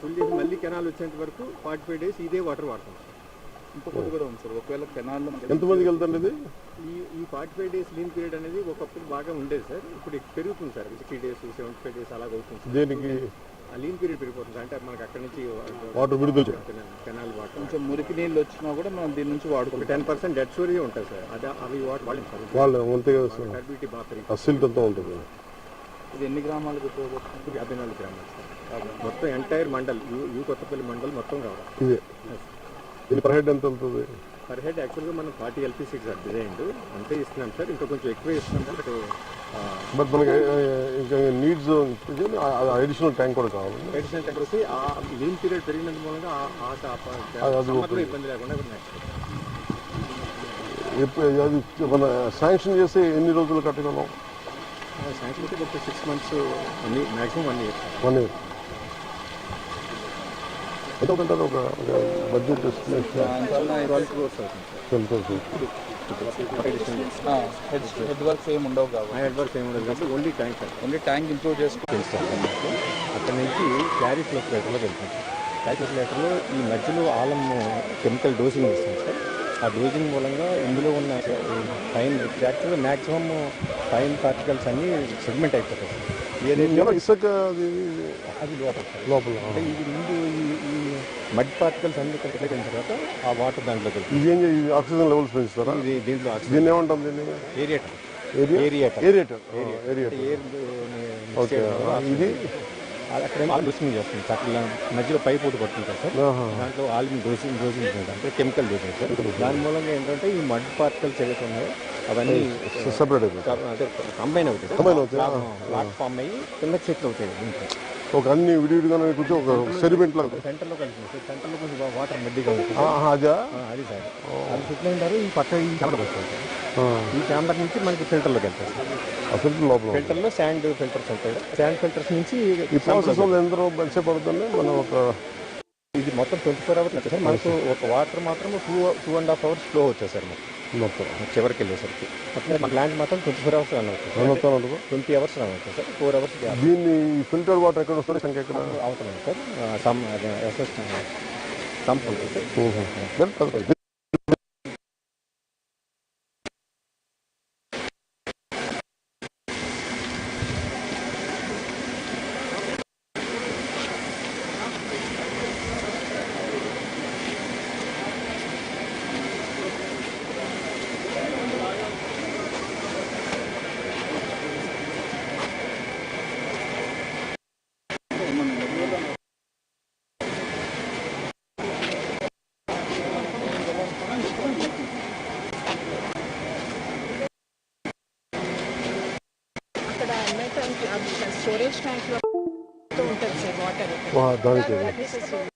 Full చేసి మళ్ళీ canal వచ్చేంత వరకు ఫార్టీ ఫైవ్ డేస్ ఇదే వాటర్ వాడతాం ఇంకొకటి కూడా ఉంది సార్. ఒకవేళ కెనాల్లో ఎంతమందికి వెళ్తుంది ఇది? ఈ ఈ forty five days lean period అనేది ఒకప్పుడు బాగా ఉండేది సార్. ఇప్పుడు పెరుగుతుంది sir. Sixty days seventy five days అలాగ అవుతుంది దేనికి? ఆ లీన్ పీరియడ్ పెరిగిపోతుంది అంటే మనకి అక్కడి నుంచి వాటర్ విడుదల కెనాల్ వాటర్ కొంచెం మురికి నీళ్ళు వచ్చినా కూడా మనం దీని నుంచి వాడుకుంటాం. టెన్ పర్సెంట్ డెడ్ స్టోరీ ఉంటుంది సార్. అది అవి వాటర్ వాళ్ళు అంతే కదా సార్. ఉంటుంది. ఇది ఎన్ని గ్రామాలకు ఉపయోగపడుతుంది? యాభై నాలుగు గ్రామాలు మొత్తం ఎంటైర్ మండల్ యూ యూ కొత్తపల్లి మండల్ మొత్తం కావాలి ఇదే. పర్ హెడ్ ఎంత వెళ్తుంది పర్ హెడ్ యాక్చువల్గా మనం ఫార్టీ ఎల్పీ సిక్స్ సార్ అంతే ఇస్తున్నాం సార్. ఇంకా కొంచెం ఎక్కువ ఇస్తున్నాం సార్ బట్ మనకి ఆ, ఇంకా నీడ్స్ అడిషనల్ ట్యాంక్ కూడా కావాలి. ఎడిషనల్ టెంపర్ వచ్చి ఆ లీన్ పీరియడ్ పెరిగినందు మూలంగా ఆ ఆట అది- ఇబ్బంది లేకుండా అది మన శాంక్షన్ చేస్తే ఎన్ని రోజులు కట్టగలం? సిక్స్ మంత్స్ అన్ని maximum one year. One year. ఎంత అవుతుంటారు ఒక బడ్జెట్ హెడ్ హెడ్ వర్క్స్ ఏమి ఉండవు కాబట్టి. హై అడ్వర్స్ ఏమి ఉండదు కాబట్టి only tank only tank improve చేసుకో తెలుస్తాం సార్ మాకు అక్కడ నుంచి క్యారీ ఫ్లోరేటర్లోకి వెళ్తాం. సార్ క్యారీ ఫ్లోరేటర్లో ఈ మధ్యలో ఆలం కెమికల్ డోసింగ్ ఇస్తాం సార్. ఆ డోసింగ్ మూలంగా ఇందులో ఉన్న ఫైన్ యాక్చువల్గా మ్యాక్సిమం ఫైన్ పార్టికల్స్ అన్నీ సెగ్మెంట్ అయిపోతాయి. ఏదైతే ఇసుక అది లోపల. అంటే ఇది ముందు ఈ మడ్ పార్టికల్స్ అన్ని ఇక్కడ తర్వాత ఆ వాటర్ ఇది ఇది ఆక్సిజన్ లెవెల్స్ పెంచుతారా? ఇది దీంట్లో దీన్ని ఏమంటాం దీన్ని? Aerator. Area? Aerator. Aerator. Aerator. Air okay. ఇది అక్కడేమో డోసింగ్ చేస్తుంది. సార్ అట్లా మధ్యలో పైప్ ఒకటి పడుతుంది సార్. దాంట్లో ఆల్మిన్ డోసింగ్ డోసింగ్ అంటే కెమికల్ డోసింగ్ సార్. దాని మూలంగా ఏంటంటే ఈ మడ్ పార్టికల్స్ ఏవైతే ఉన్నాయో అవన్నీ సెపరేట్ అదే కంబైన్ అవుతాయి. Combine అవుతాయి, లాక్- లాక్ ఫామ్ అయ్యి కింద చెట్లు అవుతాయి. ఒక అన్ని విడివిడిగానే కొంచెం ఒక సెడిమెంట్ లాగా. సెంటర్లో కలిసి సెంటర్లో కొంచెం వాటర్ మడ్డిగా అదా? అది సార్. అది అయినారు ఈ పక్క ఈ ఛాంబర్కి వస్తుంది ఈ ఛాంబర్ నుంచి మనకి ఫిల్టర్లోకి వెళ్తాయి ఫిల్టర్ లోపల ఫిల్టర్లో శాండ్ ఫిల్టర్స్ ఉంటాయి. శాండ్ ఫిల్టర్స్ నుంచి ఈ ప్రాసెస్ ఎంత మంచి పడుతుంది. మనం ఒక ఇది మొత్తం ట్వంటీ ఫోర్ అవర్స్ సార్. మనకు ఒక వాటర్ మాత్రం two two and half hours flow వచ్చేది సార్ మొత్తం. చివరికి వెళ్ళేసరికి. ప్లాంట్ మాత్రం ట్వంటీ ఫోర్ అవర్స్ రన్ అవుతుంది ట్వంటీ అవర్స్ రన్ అవుతుంది సార్. ఫోర్ అవర్స్ దీన్ని ఫిల్టర్ వాటర్ ఎక్కడ వస్తుంది? సంఖ్య ఎక్కడ? అవుతుంది సార్. సమ్ ఎస్ఎస్ సంప్ ఉంటుంది సార్ ఊహు. Then అది- అక్కడ మెటల్ స్టోరేజ్ ట్యాంక్లో ఉంటుంది సార్ వాటర్